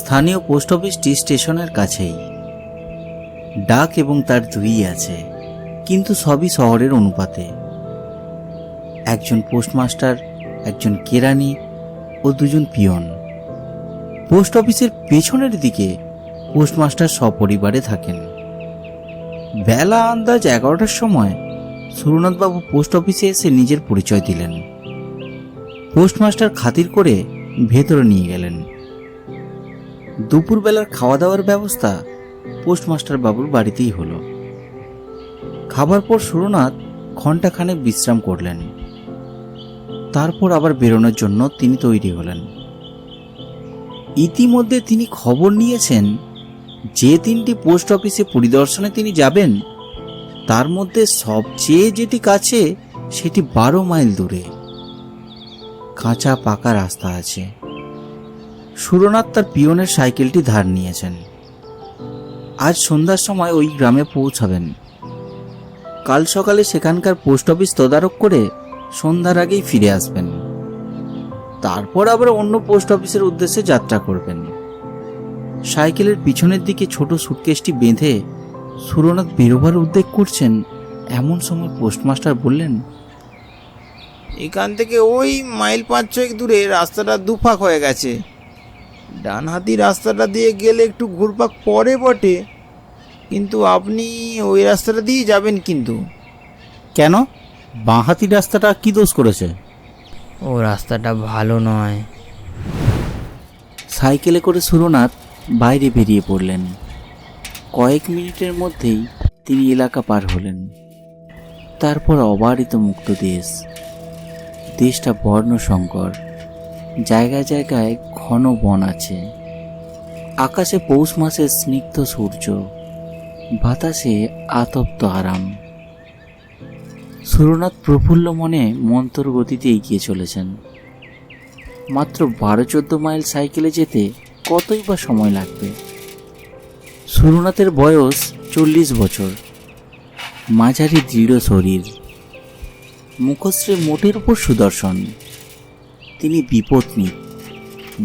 স্থানীয় পোস্ট অফিসটি স্টেশনের কাছেই। ডাক এবং তার দুই আছে, কিন্তু সবই শহরের অনুপাতে। একজন পোস্টমাস্টার, একজন কেরানি ও দুজন পিয়ন। পোস্ট অফিসের পেছনের দিকে পোস্টমাস্টার সপরিবারে থাকেন। বেলা আন্দাজ এগারোটার সময় সুরনাথবাবু পোস্ট অফিসে এসে নিজের পরিচয় দিলেন। পোস্টমাস্টার খাতির করে ভেতরে নিয়ে গেলেন। দুপুরবেলার খাওয়া দাওয়ার ব্যবস্থা পোস্টমাস্টার বাবুর বাড়িতেই হলো। খাবার পর সুরনাথ ঘণ্টাখানেক বিশ্রাম করলেন। তারপর আবার বেরোনোর জন্য তিনি তৈরি হলেন। ইতিমধ্যে তিনি খবর নিয়েছেন, যে তিনটি পোস্ট অফিসে পরিদর্শনে তিনি যাবেন, তার মধ্যে সবচেয়ে যেটি কাছে সেটি বারো মাইল দূরে। কাঁচা পাকা রাস্তা আছে। সুরনাথ তার পিয়নের সাইকেলটি ধার নিয়েছেন। আজ সন্ধ্যার সময় ওই গ্রামে পৌঁছাবেন। কাল সকালে সেখানকার পোস্ট অফিস তদারক করে সন্ধ্যার আগেই ফিরে আসবেন। তারপর আবার অন্য পোস্ট অফিসের উদ্দেশ্যে যাত্রা করবেন। সাইকেলের পিছনের দিকে ছোট সুটকেসটি বেঁধে সুরনাথ বেরোবার উদ্যোগ করছেন এমন সময় পোস্টমাস্টার বললেন, এখান থেকে ওই মাইল পাঁচ ছয়েক দূরে রাস্তাটা দুফাক হয়ে গেছে। ডান হাতি রাস্তাটা দিয়ে গেলে একটু ঘুরপাক পরে বটে। কিন্তু আপনি ওই রাস্তাটা দিয়ে যাবেন কিন্তু। কেন? বাঁহাতি রাস্তাটা কি দোষ করেছে? ও রাস্তাটা ভালো নয়। সাইকেলে করে সুরনাথ বাইরে বেরিয়ে পড়লেন। কয়েক মিনিটের মধ্যেই তিনি এলাকা পার হলেন। তারপর অবারিত মুক্ত দেশ দেশটা বর্ণশঙ্কর জায়গায় জায়গায় ঘন বন আছে। আকাশে পৌষ মাসের স্নিগ্ধ সূর্য, বাতাসে আতপ্ত আরাম। সুরনাথ প্রফুল্ল মনে মন্তর গতিতে এগিয়ে চলেছেন। মাত্র বারো চোদ্দ মাইল সাইকেলে যেতে কতই বা সময় লাগবে? সুরনাথের বয়স চল্লিশ বছর। মাঝারি দৃঢ় শরীর। মুখশ্রী মোটের উপর সুদর্শন। তিনি বিপত্নী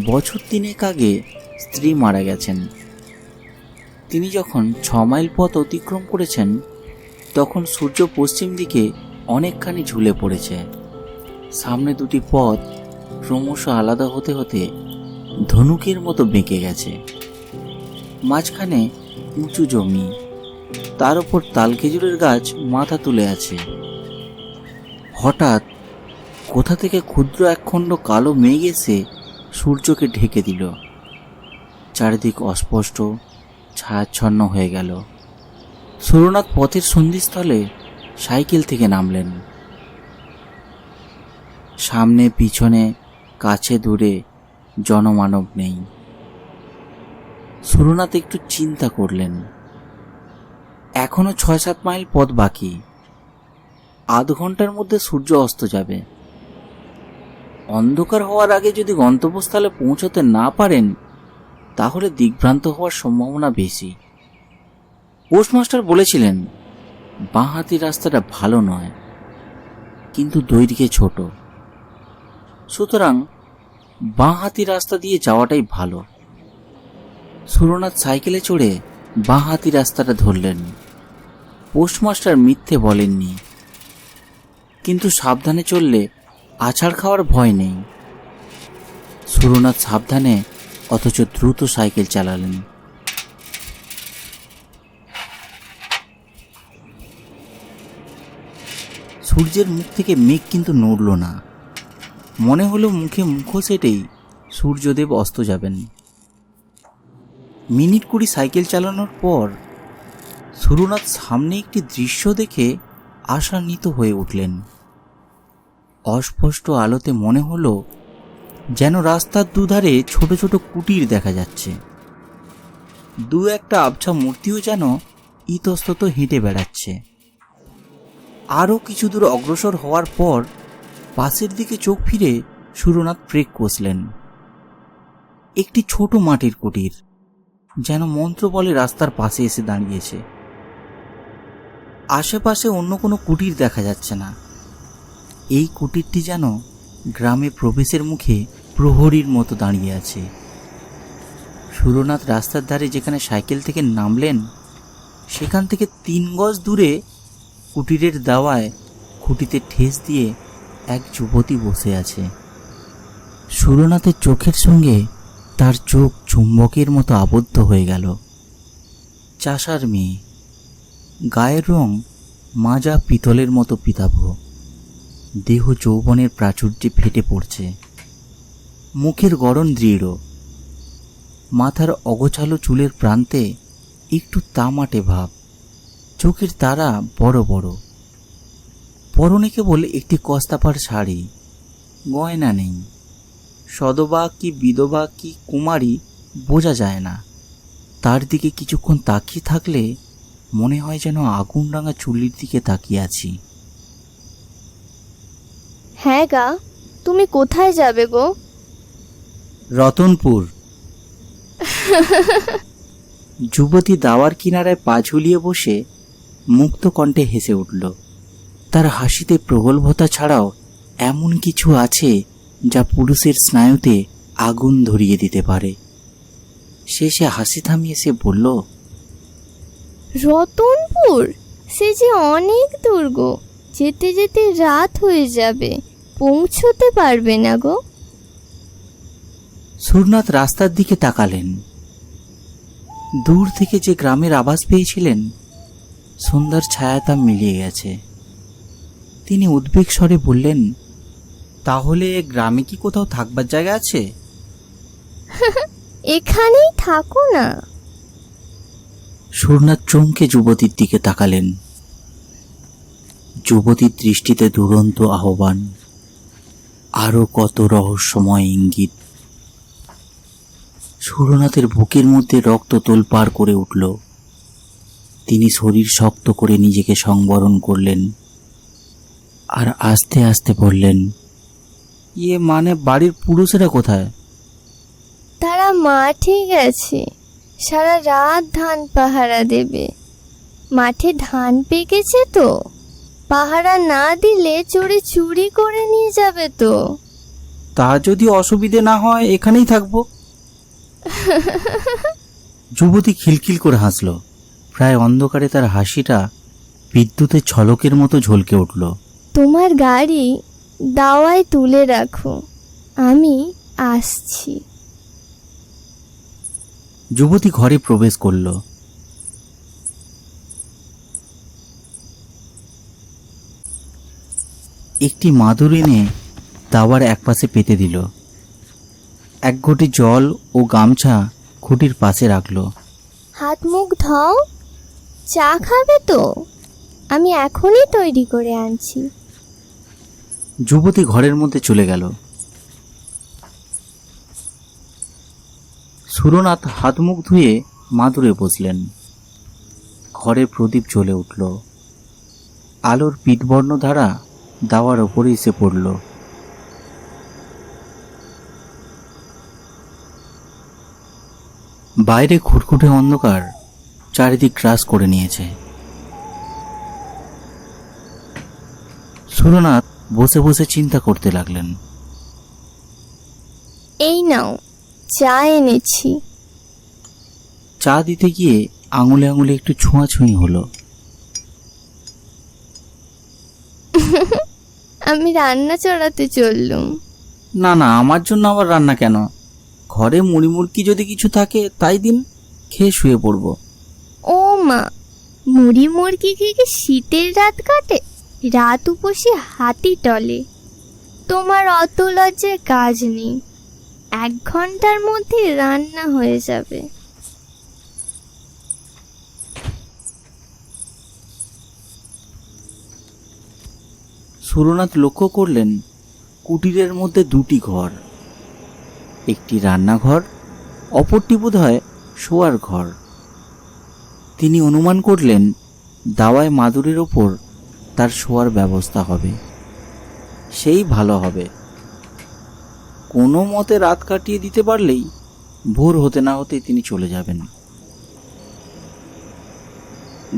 বছর তিনেক আগে স্ত্রী মারা গেছেন। তিনি যখন ছ মাইল পথ অতিক্রম করেছেন, তখন সূর্য পশ্চিম দিকে অনেকখানি ঝুলে পড়েছে। সামনে দুটি পথ ক্রমশ আলাদা হতে হতে ধনুকের মতো বেঁকে গেছে। মাঝখানে উঁচু জমি, তার উপর তালখেজুরের গাছ মাথা তুলে আছে। হঠাৎ কোথা থেকে ক্ষুদ্র একখণ্ড কালো মেঘ এসে সূর্যকে ঢেকে দিল। চারিদিক অস্পষ্ট, ছায়াচ্ছন্ন হয়ে গেল। সুরনাথ পথের সন্ধিস্থলে সাইকেল থেকে নামলেন। সামনে, পিছনে, কাছে, দূরে জনমানব নেই। সুরনাথ একটু চিন্তা করলেন। এখনও ছয় সাত মাইল পথ বাকি। আধ ঘণ্টার মধ্যে সূর্য অস্ত যাবে। অন্ধকার হওয়ার আগে যদি গন্তব্যস্থলে পৌঁছতে না পারেন, তাহলে দিগ্ভ্রান্ত হওয়ার সম্ভাবনা বেশি। পোস্টমাস্টার বলেছিলেন, বাঁহাতি রাস্তাটা ভালো নয়, কিন্তু দৈর্ঘ্যে ছোট। সুতরাং বাঁহাতি রাস্তা দিয়ে যাওয়াটাই ভালো। সুরনাথ সাইকেলে চড়ে বাঁহাতি রাস্তাটা ধরলেন। পোস্টমাস্টার মিথ্যে বলেননি, কিন্তু সাবধানে চললে আছাড় খাওয়ার ভয় নেই। সুরনাথ সাবধানে অথচ দ্রুত সাইকেল চালালেন। সূর্যের মুখ থেকে মেঘ কিন্তু নড়ল না। মনে হলো মুখে মুখোশ এটেই সূর্যদেব অস্ত যাবেন। মিনিট কুড়ি সাইকেল চালানোর পর সুরনাথ সামনে একটি দৃশ্য দেখে আশান্বিত হয়ে উঠলেন। অস্পষ্ট আলোতে মনে হলো যেন রাস্তার দুধারে ছোট ছোট কুটির দেখা যাচ্ছে। দু একটা আবছা মূর্তিও যেন ইতস্তত হেঁটে বেড়াচ্ছে। আরও কিছু দূর অগ্রসর হওয়ার পর পাশের দিকে চোখ ফিরে সুরনাথ ব্রেক কষলেন। একটি ছোট মাটির কুটির যেন মন্ত্র বলে রাস্তার পাশে এসে দাঁড়িয়েছে। আশেপাশে অন্য কোনো কুটির দেখা যাচ্ছে না। এই কুটিরটি যেন গ্রামে প্রবেশের মুখে প্রহরীর মতো দাঁড়িয়ে আছে। সুরনাথ রাস্তার ধারে যেখানে সাইকেল থেকে নামলেন, সেখান থেকে তিন গজ দূরে কুটিরের দাওয়ায় খুঁটিতে ঠেস দিয়ে এক যুবতী বসে আছে। সুরনাথের চোখের সঙ্গে তার চোখ চুম্বকের মতো আবদ্ধ হয়ে গেল। চাষার মেয়ে, গায়ের রং মাজা পিতলের মতো পিতাভ। দেহ যৌবনের প্রাচুর্যে ফেটে পড়ছে। মুখের গড়ন দৃঢ়। মাথার অগোছালো চুলের প্রান্তে একটু তামাটে ভাব। চোখের তারা বড় বড়। পরনে কেবল একটি কস্তাপার শাড়ি। গয়না নেই। সদবা কি বিধবা কি কুমারী বোঝা যায় না। তার দিকে কিছুক্ষণ তাকিয়ে থাকলে মনে হয় যেন আগুন রাঙা চুল্লির দিকে তাকিয়ে আছি। হ্যাঁ গা তুমি কোথায় যাবে গো? রতনপুর। যুবতী দাওয়ার কিনারায় পা ঝুলিয়ে বসে মুক্ত কণ্ঠে হেসে উঠল। তার হাসিতে প্রগল্ভতা ছাড়াও এমন কিছু আছে যা পুরুষের স্নায়ুতে আগুন ধরিয়ে দিতে পারে। শেষে হাসি থামিয়ে সে বলল রতনপুর? সে যে অনেক দূর গো যেতে যেতে রাত হয়ে যাবে। পৌঁছতে পারবে না গো। সুরনাথ রাস্তার দিকে তাকালেন। দূর থেকে যে গ্রামের আভাস পেয়েছিলেন সন্ধ্যার ছায়াতা মিলিয়ে গেছে। তিনি উদ্বেগ স্বরে বললেন তাহলে গ্রামে কি কোথাও থাকবার জায়গা আছে? এখানেই থাকো না। সুরনাথ চমকে যুবতীর দিকে তাকালেন। যুবতীর দৃষ্টিতে দুরন্ত আহ্বান। আরও কত রহস্যময় ইঙ্গিত। সুরনাথের বুকের মধ্যে রক্ত তোলপাড় করে উঠল। তিনি শরীর শক্ত করে নিজেকে সংবরণ করলেন আর আস্তে আস্তে বললেন ইয়ে মানে বাড়ির পুরুষেরা কোথায়? তারা মাঠে গেছে। সারা রাত ধান পাহারা দেবে। মাঠে ধান পেকেছে তো? পাহারা না দিলে চোরে চুরি করে নিয়ে যাবে তো। তা যদি অসুবিধে না হয় এখানেই থাকব। যুবতী খিলখিল করে হাসল। প্রায় অন্ধকারে তার হাসিটা বিদ্যুতের ছলকের মতো ঝলকে উঠল। তোমার গাড়ি দাওয়ায় তুলে রাখো। আমি আসছি। যুবতী ঘরে প্রবেশ করল। একটি মাদুর এনে দাওয়ার একপাশে পেতে দিল। এক ঘটি জল ও গামছা খুঁটির পাশে রাখল। হাত মুখ ধও চা খাবে তো? আমি এখনই তৈরি করে আনছি। যুবতী ঘরের মধ্যে চলে গেল। সুরনাথ হাত মুখ ধুয়ে মাদুরে বসলেন। ঘরে প্রদীপ জ্বলে উঠল। আলোর পিঠবর্ণ ধারা দাওয়ার ওপরে এসে পড়ল। বাইরে খুটখুটে অন্ধকার চারিদিক গ্রাস করে নিয়েছে। সুরনাথ বসে বসে চিন্তা করতে লাগলেন। এই নাও চা এনেছি। চা দিতে গিয়ে আঙুলে আঙুলে একটু ছোঁয়াছুঁই হলো। আমি রান্না চড়াতে চললুম। না না আমার জন্য আবার রান্না কেন? ঘরে মুড়ি মুড়কি যদি কিছু থাকে তাই দিন খেয়ে শুয়ে পড়ব। ও মা মুড়ি মুরগি খেয়ে কি শীতের রাত কাটে? রাত উপসে হাতি টলে। তোমার অত লজ্জার কাজ নেই। এক ঘণ্টার মধ্যে রান্না হয়ে যাবে। সুরনাথ লক্ষ্য করলেন কুটিরের মধ্যে দুটি ঘর। একটি রান্নাঘর, অপরটি বোধ হয় শোয়ার ঘর। তিনি অনুমান করলেন, দাওয়ায় মাদুরের ওপর তার শোয়ার ব্যবস্থা হবে। সেই ভালো হবে। কোনো মতে রাত কাটিয়ে দিতে পারলেই ভোর হতে না হতেই তিনি চলে যাবেন।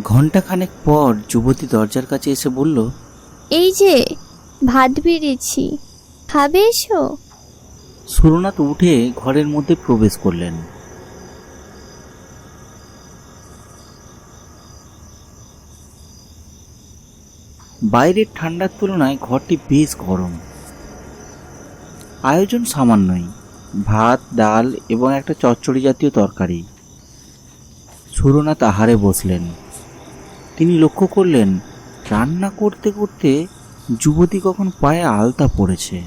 ঘন্টাখানেক পর যুবতী দরজার কাছে এসে বলল এই যে, ভাত বেড়েছি। খাবে এসো? সুরনাথ উঠে ঘরের মধ্যে প্রবেশ করলেন। বাইরের ঠান্ডার তুলনায় ঘরটি বেশ গরম। আয়োজন সামান্যই। ভাত, ডাল এবং একটা চচ্চড়ি জাতীয় তরকারি। সুরনাথ আহারে বসলেন। তিনি লক্ষ্য করলেন রান্না করতে করতে যুবতী কখন পায়ে আলতা পড়েছে।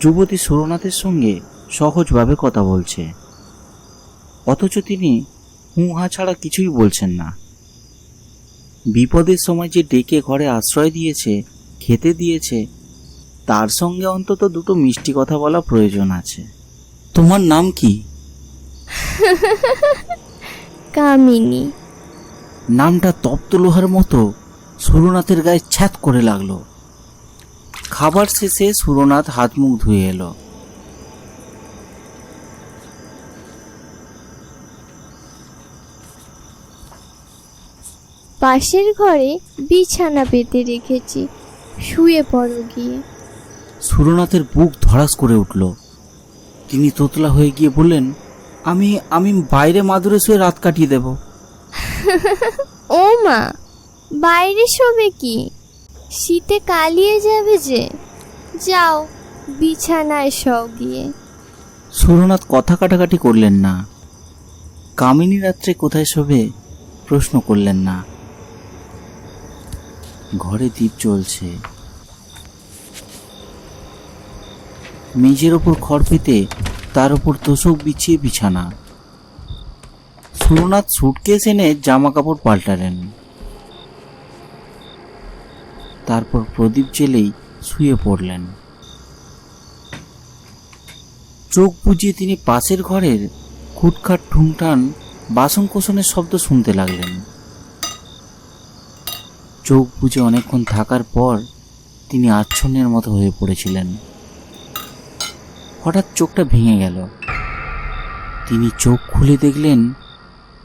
যুবতী সুরনাথের সঙ্গে সহজভাবে কথা বলছে। অথচ তিনি হুঁহা ছাড়া কিছুই বলছেন না। বিপদের সময় যে ডেকে ঘরে আশ্রয় দিয়েছে খেতে দিয়েছে তার সঙ্গে অন্তত দুটো মিষ্টি কথা বলা প্রয়োজন আছে। তোমার নাম কি? কামিনী। নামটা তপ্ত লোহার মতো সুরনাথের গায়ে ছ্যাত করে লাগল। খাবার শেষে সুরনাথ হাত মুখ ধুয়ে এলো। পাশের ঘরে বিছানা পেতে রেখেছি। শুয়ে পড়ো গিয়ে। সুরনাথের বুক ধরাস করে উঠল। তিনি তোতলা হয়ে গিয়ে বললেন আমি আমি বাইরে মাদুরে শুয়ে রাত কাটিয়ে দেব। ও মা বাইরে শোবে কি? শীতে কালিয়ে যাবে যে। যাও বিছানায় শও গিয়ে। সুরনাথ কথা কাটাকাটি করলেন না। কামিনী রাত্রে কোথায় শোবে প্রশ্ন করলেন না। ঘরে দ্বীপ জ্বলছে। মেঝের ওপর খড় পেতে তার উপর তোষক বিছিয়ে বিছানা। সুরনাথ সুটকেস এনে জামা কাপড় পাল্টালেন। তারপর প্রদীপ জেলেই শুয়ে পড়লেন। চোখ বুজিয়ে তিনি পাশের ঘরের খুটখাট ঠুংটান বাসন কোসনের শব্দ শুনতে লাগলেন। চোখ বুজে অনেকক্ষণ থাকার পর তিনি আচ্ছন্নের মতো হয়ে পড়েছিলেন। হঠাৎ চোখটা ভেঙে গেল। তিনি চোখ খুলে দেখলেন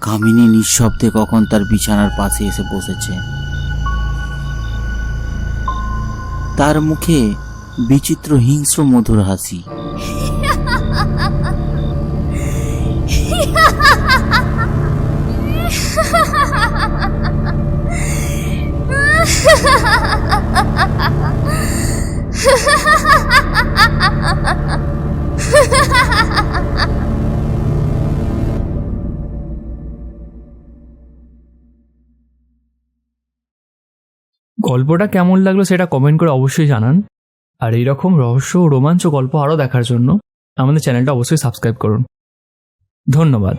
কামিনী নিঃশব্দে কখন তার বিছানার পাশে এসে বসেছে। তার মুখে বিচিত্র হিংস্র মধুর হাসি। গল্পটা কেমন লাগল সেটা কমেন্ট করে অবশ্যই জানান। আর এইরকম রহস্য ও রোমাঞ্চ গল্প আরও দেখার জন্য আমাদের চ্যানেলটা অবশ্যই সাবস্ক্রাইব করুন। ধন্যবাদ।